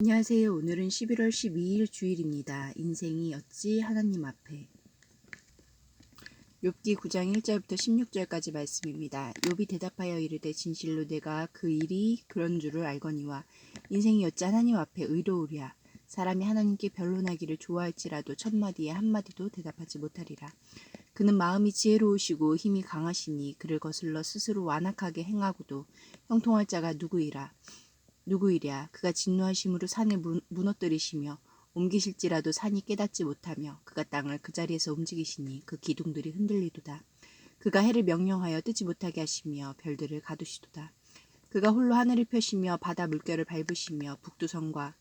안녕하세요. 오늘은 11월 12일 주일입니다. 인생이 어찌 하나님 앞에 욥기 9장 1절부터 16절까지 말씀입니다. 욥이 대답하여 이르되 진실로 내가 그 일이 그런 줄을 알거니와 인생이 어찌 하나님 앞에 의로우랴 사람이 하나님께 변론하기를 좋아할지라도 첫 마디에 한 마디도 대답하지 못하리라. 그는 마음이 지혜로우시고 힘이 강하시니 그를 거슬러 스스로 완악하게 행하고도 형통할 자가 누구이라. 누구이랴? 그가 진노하심으로 산을 무, 무너뜨리시며 옮기실지라도 산이 깨닫지 못하며 그가 땅을 그 자리에서 움직이시니 그 기둥들이 흔들리도다. 그가 해를 명령하여 뜨지 못하게 하시며 별들을 가두시도다. 그가 홀로 하늘을 펴시며 바다 물결을 밟으시며 북두성과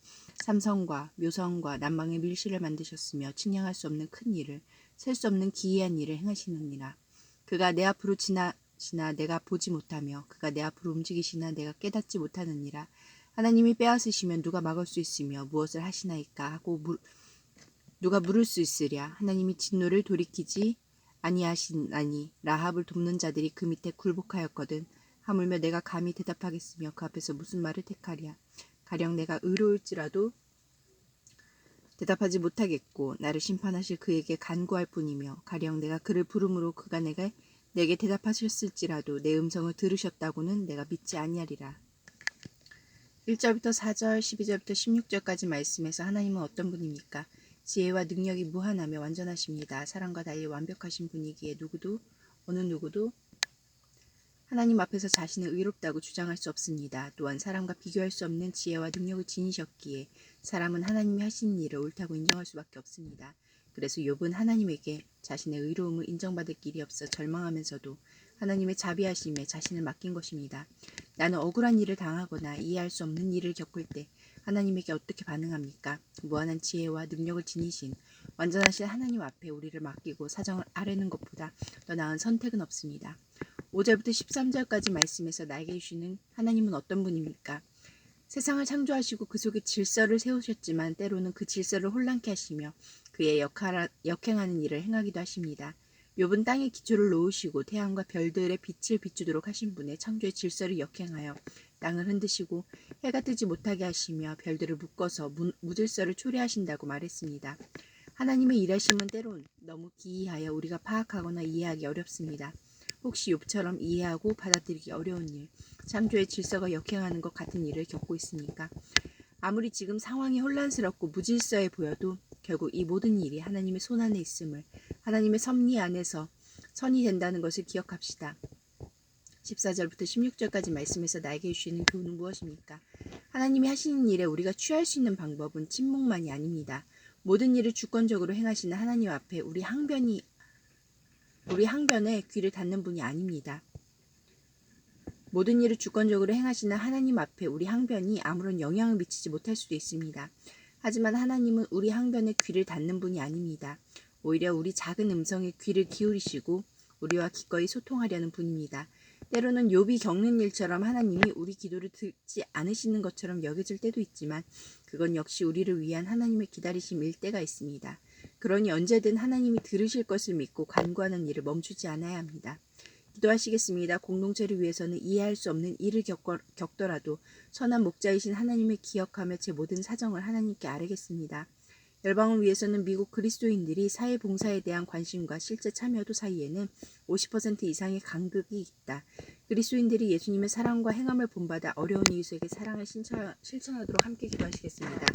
삼성과 묘성과 남방의 밀실을 만드셨으며 측량할 수 없는 큰 일을 셀 수 없는 기이한 일을 행하시느니라. 그가 내 앞으로 지나시나 내가 보지 못하며 그가 내 앞으로 움직이시나 내가 깨닫지 못하느니라 하나님이 빼앗으시면 누가 막을 수 있으며 무엇을 하시나이까 하고 물, 누가 물을 수 있으랴. 하나님이 진노를 돌이키지 아니하시나니 라합을 돕는 자들이 그 밑에 굴복하였거든. 하물며 내가 감히 대답하겠으며 그 앞에서 무슨 말을 택하랴. 가령 내가 의로울지라도 대답하지 못하겠고 나를 심판하실 그에게 간구할 뿐이며 가령 내가 그를 부름으로 그가 내가 내게 대답하셨을지라도 내 음성을 들으셨다고는 내가 믿지 아니하리라 1절부터 4절, 12절부터 16절까지 말씀에서 하나님은 어떤 분입니까? 지혜와 능력이 무한하며 완전하십니다. 사랑과 달리 완벽하신 분이기에 누구도 어느 누구도 하나님 앞에서 자신을 의롭다고 주장할 수 없습니다. 또한 사람과 비교할 수 없는 지혜와 능력을 지니셨기에 사람은 하나님이 하시는 일을 옳다고 인정할 수밖에 없습니다. 그래서 욥은 하나님에게 자신의 의로움을 인정받을 길이 없어 절망하면서도 하나님의 자비하심에 자신을 맡긴 것입니다. 나는 억울한 일을 당하거나 이해할 수 없는 일을 겪을 때 하나님에게 어떻게 반응합니까? 무한한 지혜와 능력을 지니신 완전하신 하나님 앞에 우리를 맡기고 사정을 아뢰는 것보다 더 나은 선택은 없습니다. 5절부터 13절까지 말씀에서 나에게 주시는 하나님은 어떤 분입니까? 세상을 창조하시고 그 속에 질서를 세우셨지만 때로는 그 질서를 혼란케 하시며 그의 역할, 역행하는 일을 행하기도 하십니다. 욥은 땅에 기초를 놓으시고 태양과 별들의 빛을 비추도록 하신 분의 창조의 질서를 역행하여 땅을 흔드시고 해가 뜨지 못하게 하시며 별들을 묶어서 무, 무질서를 초래하신다고 말했습니다. 하나님의 일하심은 때론 너무 기이하여 우리가 파악하거나 이해하기 어렵습니다. 혹시 욥처럼 이해하고 받아들이기 어려운 일, 창조의 질서가 역행하는 것 같은 일을 겪고 있습니까? 아무리 지금 상황이 혼란스럽고 무질서해 보여도 결국 이 모든 일이 하나님의 손 안에 있음을 하나님의 섭리 안에서 선이 된다는 것을 기억합시다. 14절부터 16절까지 말씀에서 나에게 주시는 교훈은 무엇입니까? 하나님이 하시는 일에 우리가 취할 수 있는 방법은 침묵만이 아닙니다. 모든 일을 주권적으로 행하시는 하나님 앞에 우리 항변이 우리 항변에 귀를 닫는 분이 아닙니다. 모든 일을 주권적으로 행하시는 하나님 앞에 우리 항변이 아무런 영향을 미치지 못할 수도 있습니다. 하지만 하나님은 우리 항변에 귀를 닫는 분이 아닙니다. 오히려 우리 작은 음성에 귀를 기울이시고 우리와 기꺼이 소통하려는 분입니다. 때로는 욥이 겪는 일처럼 하나님이 우리 기도를 듣지 않으시는 것처럼 여겨질 때도 있지만 그건 역시 우리를 위한 하나님의 기다리심일 때가 있습니다. 그러니 언제든 하나님이 들으실 것을 믿고 간구하는 일을 멈추지 않아야 합니다. 기도하시겠습니다. 공동체를 위해서는 이해할 수 없는 일을 겪더라도 선한 목자이신 하나님을 기억하며 제 모든 사정을 하나님께 아뢰겠습니다. 열방을 위해서는 미국 그리스도인들이 사회 봉사에 대한 관심과 실제 참여도 사이에는 50% 이상의 간극이 있다. 그리스도인들이 예수님의 사랑과 행함을 본받아 어려운 이웃에게 사랑을 실천하도록 함께 기도하시겠습니다.